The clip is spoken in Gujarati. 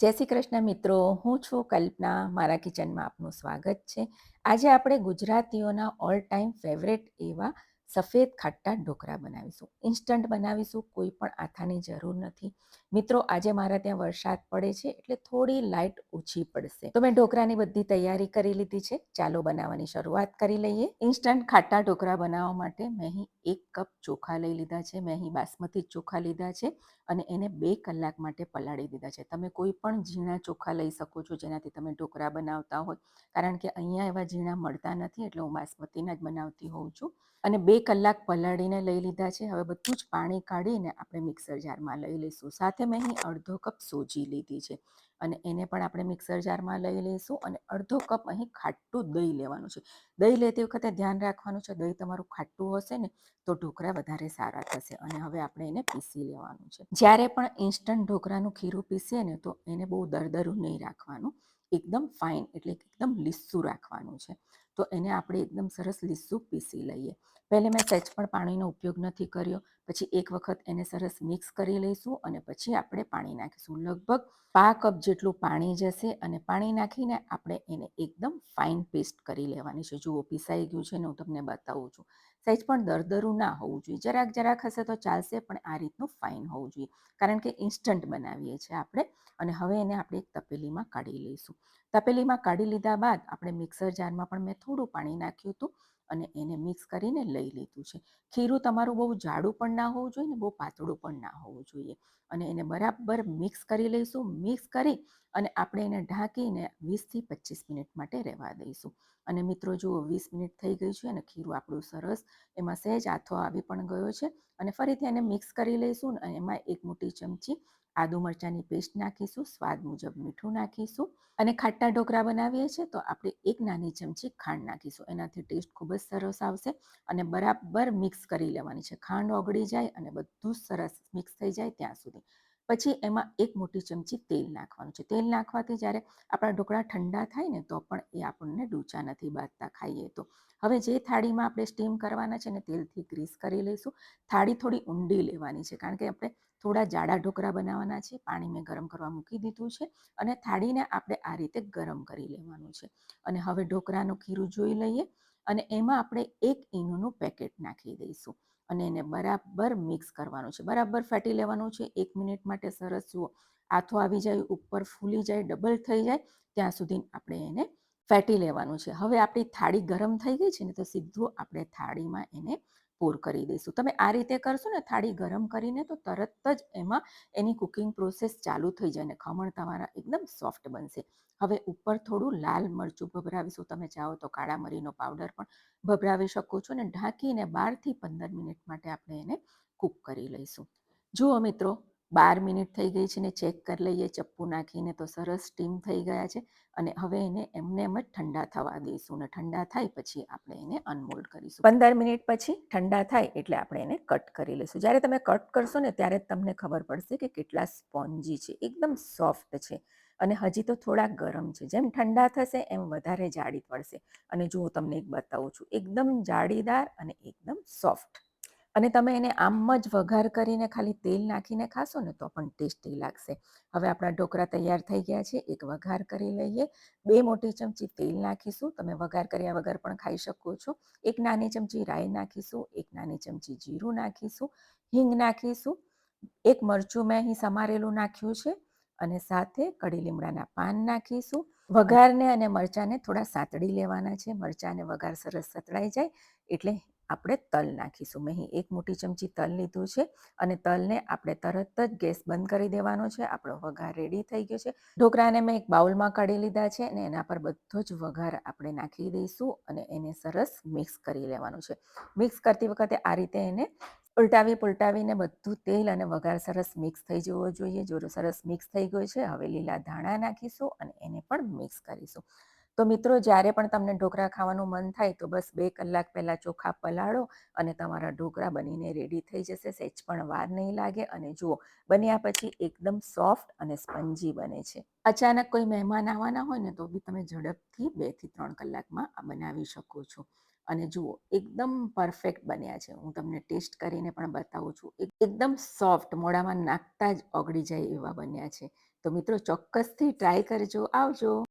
જય શ્રી કૃષ્ણ મિત્રો, હું છું કલ્પના. મારા કિચનમાં આપનું સ્વાગત છે. આજે આપણે ગુજરાતીઓના ઓલ ટાઈમ ફેવરેટ એવા સફેદ ખાટા ઢોકળા બનાવીશું. ઇન્સ્ટન્ટ બનાવીશું, કોઈ પણ આથાની જરૂર નથી. મિત્રો, આજે મારા ત્યાં વરસાદ પડે છે, એટલે થોડી લાઇટ ઓછી પડશે. તો મેં ઢોકળાની બધી તૈયારી કરી લીધી છે. ચાલો બનાવવાની શરૂઆત કરી લઈએ. ઇન્સ્ટન્ટ ખાટા ઢોકળા બનાવવા માટે મેં અહીં એક કપ ચોખા લઈ લીધા છે. મેં અહીં બાસમતી ચોખા લીધા છે અને એને બે કલાક માટે પલાળી દીધા છે. તમે કોઈ પણ ઝીણા ચોખા લઈ શકો છો, જેનાથી તમે ઢોકળા બનાવતા હોય. કારણ કે અહીંયા એવા ઝીણા મળતા નથી, એટલે હું બાસમતીના જ બનાવતી હોઉં છું. અને બે કલાક પલાળીને લઈ લીધા છે. હવે બધું જ પાણી કાઢીને આપણે મિક્સર જારમાં લઈ લઈશું. સાથે મેં અહીં અડધો કપ સોજી લીધી છે અને એને પણ આપણે મિક્સર જારમાં લઈ લઈશું અને અડધો કપ અહીં ખાટું દહીં લેવાનું છે. દહીં લેતી વખતે ધ્યાન રાખવાનું છે, દહીં તમારું ખાટું હશે ને તો ઢોકળા વધારે સારા થશે અને હવે આપણે એને પીસી લેવાનું છે. જ્યારે પણ ઇન્સ્ટન્ટ ઢોકળાનું ખીરું પીસીએ ને તો એને બહુ દરદરું નહીં રાખવાનું. એકદમ ફાઇન એટલે એકદમ લીસ્સું રાખવાનું છે. તો એને આપણે એકદમ સરસ લીસું પીસી લઈએ. પહેલે મેં સહેજ પણ પાણીનો ઉપયોગ નથી કર્યો. પછી એક વખત એને સરસ મિક્સ કરી લઈશું અને પછી આપણે પાણી નાખીશું. લગભગ પા કપ જેટલું પાણી જશે અને પાણી નાખીને આપણે એને એકદમ ફાઇન પેસ્ટ કરી લેવાની છે. જુઓ, પીસાઈ ગયું છે ને હું તમને બતાવું છું. સાઈઝ પણ દરદરું ના હોવું જોઈએ. જરાક જરાક હશે તો ચાલશે, પણ આ રીતનું ફાઇન હોવું જોઈએ. કારણ કે ઇન્સ્ટન્ટ બનાવીએ છીએ આપણે અને હવે એને આપણે એક તપેલીમાં કાઢી લઈશું. તપેલીમાં કાઢી લીધા બાદ આપણે મિક્સર જારમાં પણ મેં થોડું પાણી નાખ્યું હતું. અને એને મિક્સ કરીને લઈ લીધું છે. ખીરું તમારું બહુ જાડું પણ ના હોવું જોઈએ ને બહુ પાતળું પણ ના હોવું જોઈએ. અને એને બરાબર મિક્સ કરી લઈશું. મિક્સ કરી અને આપણે એને ઢાંકીને વીસથી પચીસ મિનિટ માટે રહેવા દઈશું. અને મિત્રો, જુઓ, વીસ મિનિટ થઈ ગઈ છે અને ખીરું આપણું સરસ એમાં સહેજ આથો આવી પણ ગયો છે. અને ફરીથી એને મિક્સ કરી લઈશું અને એમાં એક મોટી ચમચી આદુ મરચાંની પેસ્ટ નાખીશું, સ્વાદ મુજબ મીઠું નાખીશું અને ખાટા ઢોકળા બનાવીએ છીએ તો આપણે એક નાની ચમચી ખાંડ નાખીશું. એનાથી ટેસ્ટ ખૂબ જ સરસ આવશે અને બરાબર મિક્સ કરી લેવાની છે. ખાંડ ઓગળી જાય અને બધું સરસ મિક્સ થઈ જાય ત્યાં સુધી. પછી એમાં એક મોટી ચમચી તેલ નાખવાનું છે. તેલ નાખવાથી જ્યારે આપણા ઢોકળા ઠંડા થાય ને તો પણ એ આપણને ડૂચા નથી બાંધતા ખાઈએ તો. હવે જે થાળીમાં આપણે સ્ટીમ કરવાના છે ને તેલથી ગ્રીસ કરી લઈશું. થાળી થોડી ઊંડી લેવાની છે કારણ કે આપણે થોડા જાડા ઢોકળા બનાવવાના છે. પાણી મેં ગરમ કરવા મૂકી દીધું છે અને થાળીને આપણે આ રીતે ગરમ કરી લેવાનું છે. અને હવે ઢોકળાનું ખીરું જોઈ લઈએ અને એમાં આપણે એક ઈનોનું પેકેટ નાખી દઈશું. અને એને બરાબર મિક્સ કરવાનું છે. બરાબર ફેટી લેવાનું છે. એક મિનિટ માટે સરસ જુઓ. આથો આવી જાય, ઉપર ફૂલી જાય, ડબલ થઈ જાય, ત્યાં સુધી આપણે એને ફેટી લેવાનું છે. હવે આપણી થાળી ગરમ થઈ ગઈ છે ને, તો સીધું આપણે થાળીમાં એને પૂર કરી દઈશું. તમે આ રીતે કરશો ને, થાળી ગરમ કરીને તો તરત જ એમાં એની કુકિંગ પ્રોસેસ ચાલુ થઈ જાય અને ખમણ તમારા એકદમ સોફ્ટ બનશે. હવે ઉપર થોડું લાલ મરચું ભભરાવીશું. તમે ચાહો તો કાળા મરીનો પાવડર પણ ભભરાવી શકો છો અને ઢાંકીને બારથી પંદર મિનિટ માટે આપણે એને કૂક કરી લઈશું. જુઓ મિત્રો બાર મિનિટ થઈ ગઈ છે ને ચેક કરી લઈએ, ચપ્પુ નાખીને તો સરસ સ્ટીમ થઈ ગયા છે અને હવે એને એમને એમ જ ઠંડા થવા દઈશું ને ઠંડા થાય પછી આપણે એને અનમોલ્ડ કરીશું. પંદર મિનિટ પછી ઠંડા થાય એટલે આપણે એને કટ કરી લઈશું. જ્યારે તમે કટ કરશો ને ત્યારે તમને ખબર પડશે કે કેટલા સ્પોન્જી છે, એકદમ સોફ્ટ છે અને હજી તો થોડા ગરમ છે. જેમ ઠંડા થશે એમ વધારે જાડી પડશે. અને જો હું તમને એક બતાવું છું, એકદમ જાળીદાર અને એકદમ સોફ્ટ અને તમે એને આમ જ વઘાર કરીને ખાલી તેલ નાખીને ખાશો ને તો પણ ટેસ્ટી લાગશે. હવે આપણા ઢોકળા તૈયાર થઈ ગયા છે, એક વઘાર કરી લઈએ. બે મોટી ચમચી તેલ નાખીશું. તમે વઘાર કર્યા વગર પણ ખાઈ શકો છો. એક નાની ચમચી રાઈ નાખીશું, એક નાની ચમચી જીરું નાખીશું, હિંગ નાખીશું, એક મરચું મેં અહીં સમારેલું નાખ્યું છે અને સાથે કડી લીમડાના પાન નાખીશું. વઘારને અને મરચાંને થોડા સાતડી લેવાના છે. મરચાંને વઘાર સરસ સતળાઈ જાય એટલે આપણે તલ નાખીશું. મેં એક મોટી ચમચી તલ લીધું છે અને તલને આપણે તરત જ ગેસ બંધ કરી દેવાનો છે. આપણો વઘાર રેડી થઈ ગયો છે. ઢોકળાને મેં એક બાઉલમાં કાઢી લીધા છે અને એના પર બધો જ વઘાર આપણે નાખી દઈશું અને એને સરસ મિક્સ કરી લેવાનું છે. મિક્સ કરતી વખતે આ રીતે એને ઉલટાવી પુલટાવીને બધું તેલ અને વઘાર સરસ મિક્સ થઈ જવો જોઈએ. જો સરસ મિક્સ થઈ ગયો છે, હવે લીલા ધાણા નાખીશું અને એને પણ મિક્સ કરીશું. તો મિત્રો, જ્યારે પણ તમને ઢોકળા ખાવાનું મન થાય, તો બસ બે કલાક પહેલાં ચોખા પલાળો અને તમારા ઢોકળા બનીને રેડી થઈ જશે. સહેજ પણ વાર નહીં લાગે અને જુઓ, બન્યા પછી એકદમ સોફ્ટ અને સ્પંજી બને છે. અચાનક કોઈ મહેમાન આવવાના હોય ને, તો બી તમે ઝડપથી બેથી ત્રણ કલાકમાં બનાવી શકો છો. અને જુઓ, એકદમ પરફેક્ટ બન્યા છે. હું તમને ટેસ્ટ કરીને પણ બતાવું છું. એકદમ સોફ્ટ મોડામાં નાખતા જ ઓગળી જાય એવા બન્યા છે. તો મિત્રો, ચોક્કસથી ટ્રાય કરજો. આવજો.